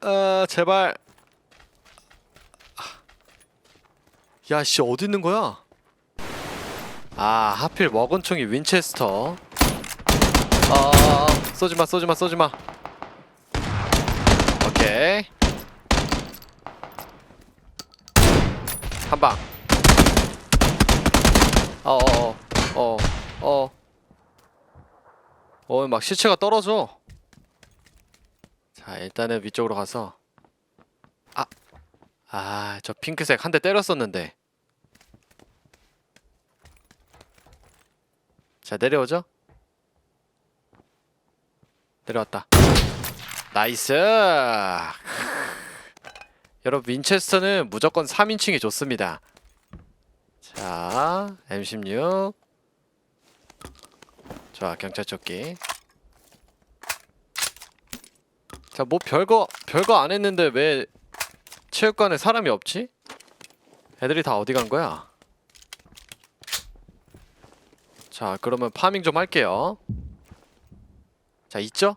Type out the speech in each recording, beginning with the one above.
아 제발. 야씨 어디 있는 거야? 아 하필 먹은 총이 윈체스터. 아 쏘지마 쏘지마 쏘지마. 오케이. 한방. 어어어 어어. 어막 시체가 떨어져 자 일단은 위쪽으로 가서. 아 아 저 핑크색 한 대 때렸었는데. 자 내려오죠? 내려왔다. 나이스! 여러분 윈체스터는 무조건 3인칭이 좋습니다. 자 M16 좋아 경찰조끼 자 뭐 별거 별거 안 했는데 왜 체육관에 사람이 없지? 애들이 다 어디 간 거야? 자 그러면 파밍 좀 할게요 자 있죠?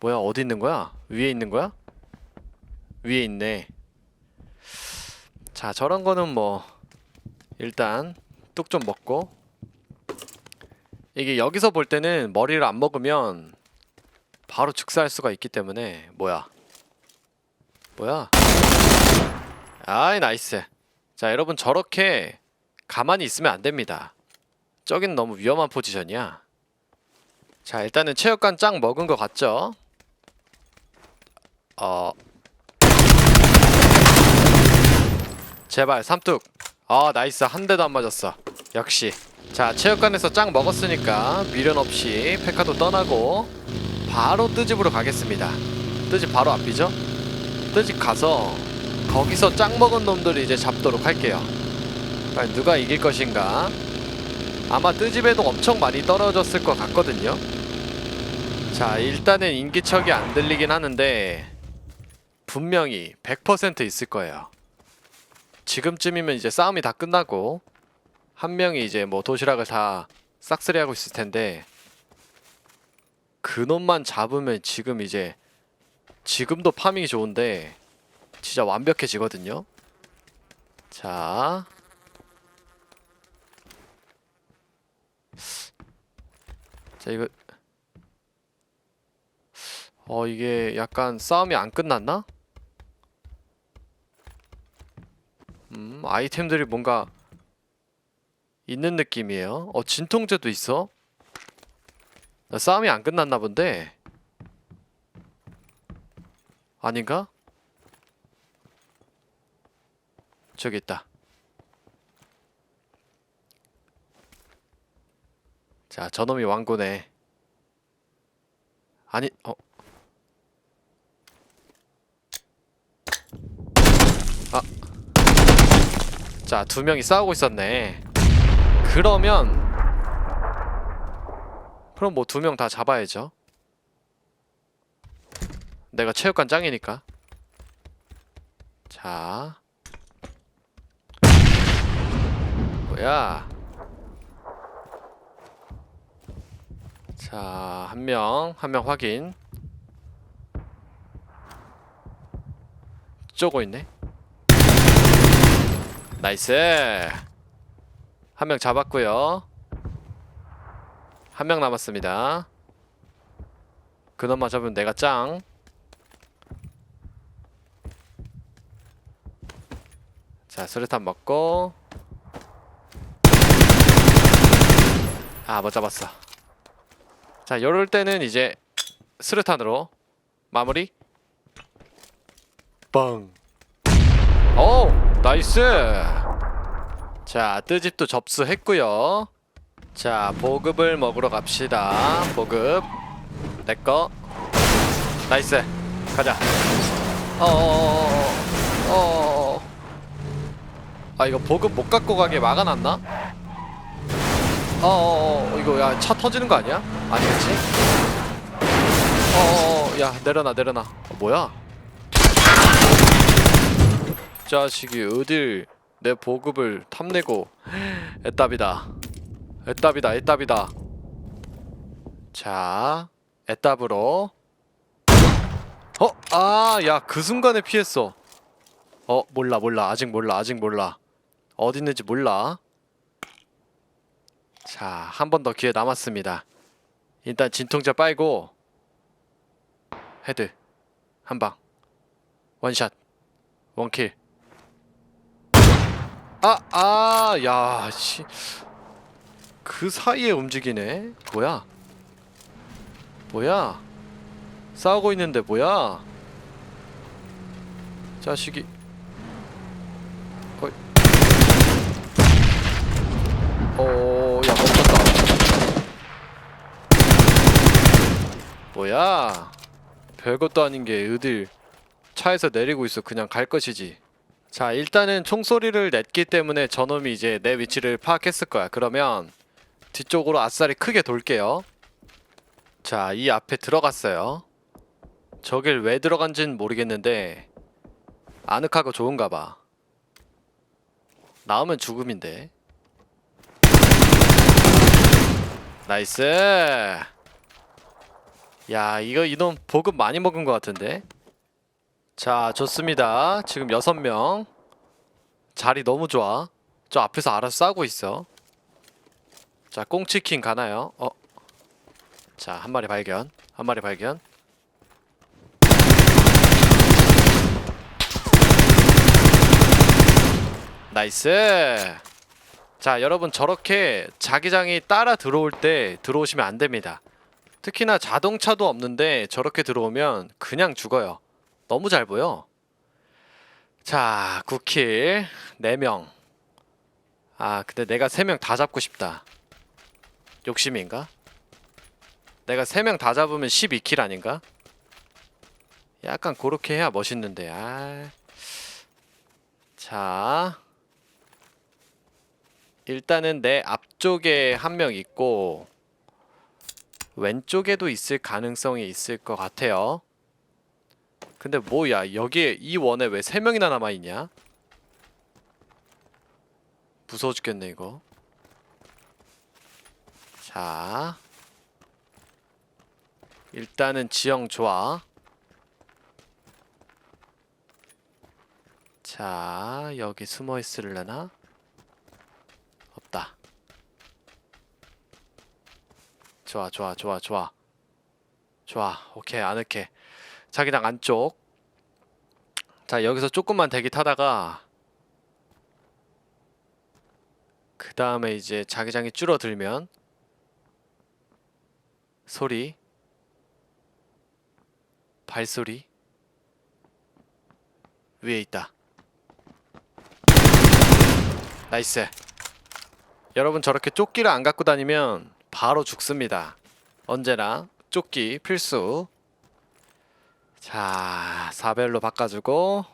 뭐야 어디 있는 거야? 위에 있는 거야? 위에 있네 자 저런 거는 뭐 일단 뚝 좀 먹고 이게 여기서 볼 때는 머리를 안 먹으면 바로 즉사할 수가 있기 때문에 뭐야? 뭐야? 아이 나이스. 자 여러분 저렇게 가만히 있으면 안 됩니다. 저긴 너무 위험한 포지션이야. 자 일단은 체육관 짱 먹은 거 같죠? 어. 제발 삼뚝. 아 나이스. 한 대도 안 맞았어. 역시 자 체육관에서 짱 먹었으니까 미련 없이 페카도 떠나고 바로 뜨집으로 가겠습니다. 뜨집 바로 앞이죠? 뜨집 가서 거기서 짱 먹은 놈들을 이제 잡도록 할게요. 누가 이길 것인가? 아마 뜨집에도 엄청 많이 떨어졌을 것 같거든요. 자 일단은 인기척이 안 들리긴 하는데 분명히 100% 있을 거예요. 지금쯤이면 이제 싸움이 다 끝나고 한 명이 이제 뭐 도시락을 다 싹쓸이하고 있을 텐데 그놈만 잡으면 지금 이제 지금도 파밍이 좋은데 진짜 완벽해지거든요. 자. 자, 이거 어, 이게 약간 싸움이 안 끝났나? 음, 아이템들이 뭔가 있는 느낌이에요. 어, 진통제도 있어? 나 싸움이 안 끝났나 본데. 아닌가? 저기 있다. 자, 저놈이 왕고네. 아니, 어. 아. 자, 두 명이 싸우고 있었네. 그러면 그럼 뭐 두 명 다 잡아야죠. 내가 체육관 짱이니까. 자. 뭐야? 자, 한 명, 한 명 확인. 쪼고 있네. 나이스. 한 명 잡았고요. 한 명 남았습니다. 그놈만 잡으면 내가 짱. 자, 수류탄 먹고. 아, 못 잡았어. 자, 요럴 때는 이제 수류탄으로 마무리. 빵. 오, 나이스. 자, 뜨집도 접수했고요. 자, 보급을 먹으러 갑시다. 보급. 내꺼. 나이스. 가자. 어어어 어어. 어. 아, 이거 보급 못 갖고 가게 막아놨나? 어어어. 이거 야, 차 터지는 거 아니야? 아니겠지? 어어어. 야, 내려놔, 내려놔. 어, 뭐야? 자식이 어딜 내 보급을 탐내고 애답이다 애답이다 애답이다 자 애답으로 어? 아, 야, 그 순간에 피했어. 어, 몰라, 몰라. 아직 몰라, 아직 몰라. 어디 있는지 몰라. 자, 한 번 더 기회 남았습니다. 일단 진통제 빨고 헤드 한 방. 원샷. 원킬. 아, 아, 야, 씨. 그 사이에 움직이네. 뭐야? 뭐야? 싸우고 있는데 뭐야? 자식이. 어이. 어, 야 멈췄다. 뭐야? 별것도 아닌 게 어딜 차에서 내리고 있어. 그냥 갈 것이지. 자, 일단은 총소리를 냈기 때문에 저놈이 이제 내 위치를 파악했을 거야. 그러면 뒤쪽으로 아싸리 크게 돌게요. 자, 이 앞에 들어갔어요. 저길 왜 들어간지는 모르겠는데 아늑하고 좋은가 봐. 나오면 죽음인데. 나이스. 야, 이거 이놈 보급 많이 먹은 것 같은데. 자, 좋습니다. 지금 여섯 명. 자리 너무 좋아. 저 앞에서 알아서 싸고 있어. 자, 꽁치킨 가나요? 어. 자, 한 마리 발견. 한 마리 발견. 나이스. 자, 여러분 저렇게 자기장이 따라 들어올 때 들어오시면 안 됩니다. 특히나 자동차도 없는데 저렇게 들어오면 그냥 죽어요. 너무 잘 보여. 자, 9킬 4명. 아, 근데 내가 3명 다 잡고 싶다. 욕심인가? 내가 3명 다 잡으면 12킬 아닌가? 약간 그렇게 해야 멋있는데. 아. 자. 일단은 내 앞쪽에 한 명 있고 왼쪽에도 있을 가능성이 있을 것 같아요. 근데 뭐야 여기에 이 원에 왜 세 명이나 남아 있냐? 무서워 죽겠네 이거. 자, 일단은 지형 좋아. 자, 여기 숨어 있을려나? 없다. 좋아, 좋아, 좋아, 좋아. 좋아, 오케이, 아늑해. 자기장 안쪽. 자, 여기서 조금만 대기 타다가 그 다음에 이제 자기장이 줄어들면 소리 발소리 위에 있다. 나이스. 여러분 저렇게 조끼를 안 갖고 다니면 바로 죽습니다. 언제나 조끼 필수. 자, 4벨로 바꿔주고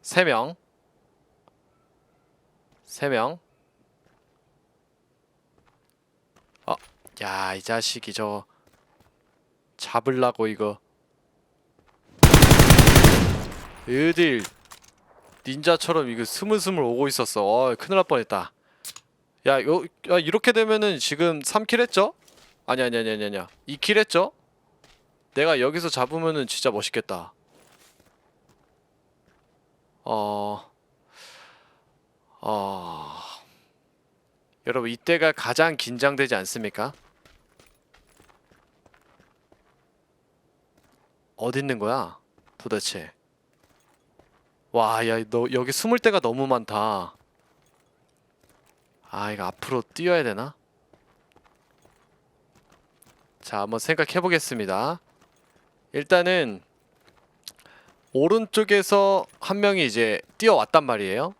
3명 3명 어, 야, 이 자식이 저 잡을라고 이거 어딜 닌자처럼 이거 스물스물 오고 있었어. 어, 큰일 날 뻔했다. 야, 요, 야, 이렇게 되면은 지금 3킬 했죠? 아니 아니 아니 아니 아니야. 2킬 했죠? 내가 여기서 잡으면은 진짜 멋있겠다. 어. 어. 여러분 이때가 가장 긴장되지 않습니까? 어디 있는 거야? 도대체. 와, 야, 너 여기 숨을 데가 너무 많다. 아, 이거 앞으로 뛰어야 되나? 자, 한번 생각해 보겠습니다. 일단은 오른쪽에서 한 명이 이제 뛰어왔단 말이에요.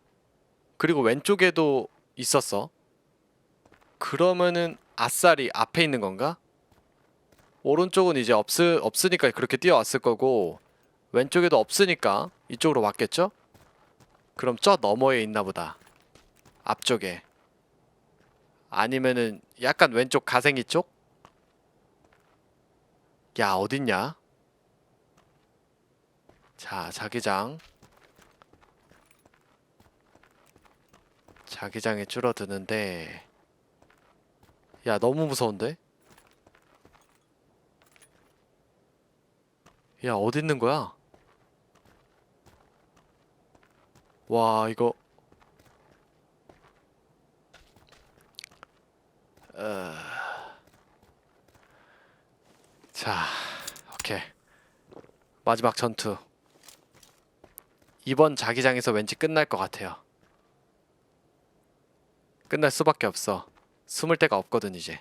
그리고 왼쪽에도 있었어. 그러면은 아싸리 앞에 있는 건가? 오른쪽은 이제 없, 없으니까 그렇게 뛰어왔을 거고 왼쪽에도 없으니까 이쪽으로 왔겠죠? 그럼 저 너머에 있나 보다. 앞쪽에. 아니면은 약간 왼쪽 가생이 쪽? 야, 어딨냐? 자, 자기장. 자기장에 줄어드는데 야, 너무 무서운데? 야 어디 있는 거야? 와 이거 어... 자 오케이 마지막 전투 이번 자기장에서 왠지 끝날 것 같아요. 끝날 수밖에 없어. 숨을 데가 없거든 이제.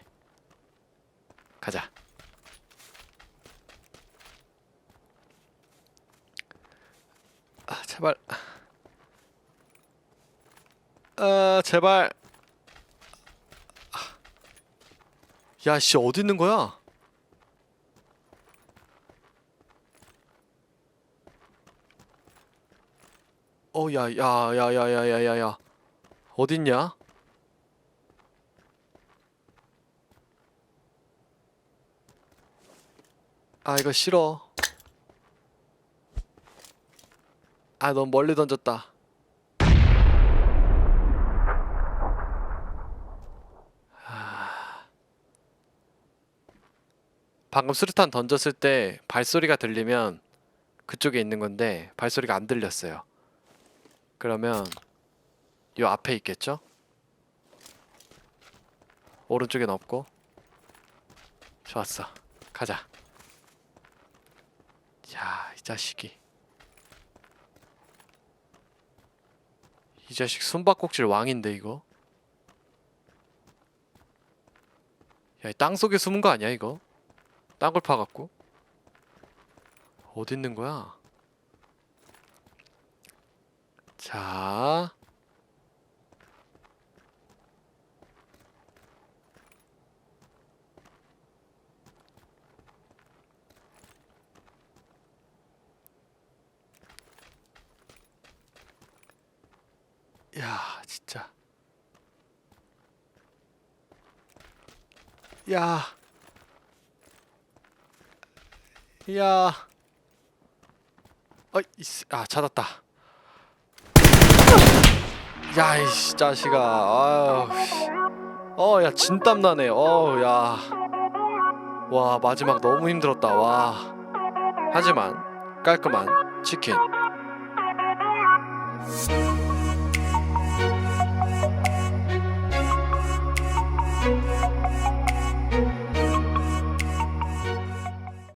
가자. 아 제발. 아 제발. 야씨 어디 있는 거야? 어 야 야 야 야 야 야 야 야 어딨냐? 아 이거 싫어 아 너무 멀리 던졌다 아. 방금 수류탄 던졌을 때 발소리가 들리면 그쪽에 있는 건데 발소리가 안 들렸어요 그러면 요 앞에 있겠죠? 오른쪽엔 없고 좋았어 가자 야, 이 자식이. 이 자식 숨바꼭질 왕인데 이거. 야, 땅 속에 숨은 거 아니야 이거? 땅굴 파갖고. 어디 있는 거야? 자. 야, 진짜. 야. 야. 이씨, 아, 찾았다. 야, 이씨, 자식아. 아유. 씨. 어, 야, 진땀 나네. 어, 야. 와, 마지막 너무 힘들었다. 와. 하지만 깔끔한 치킨.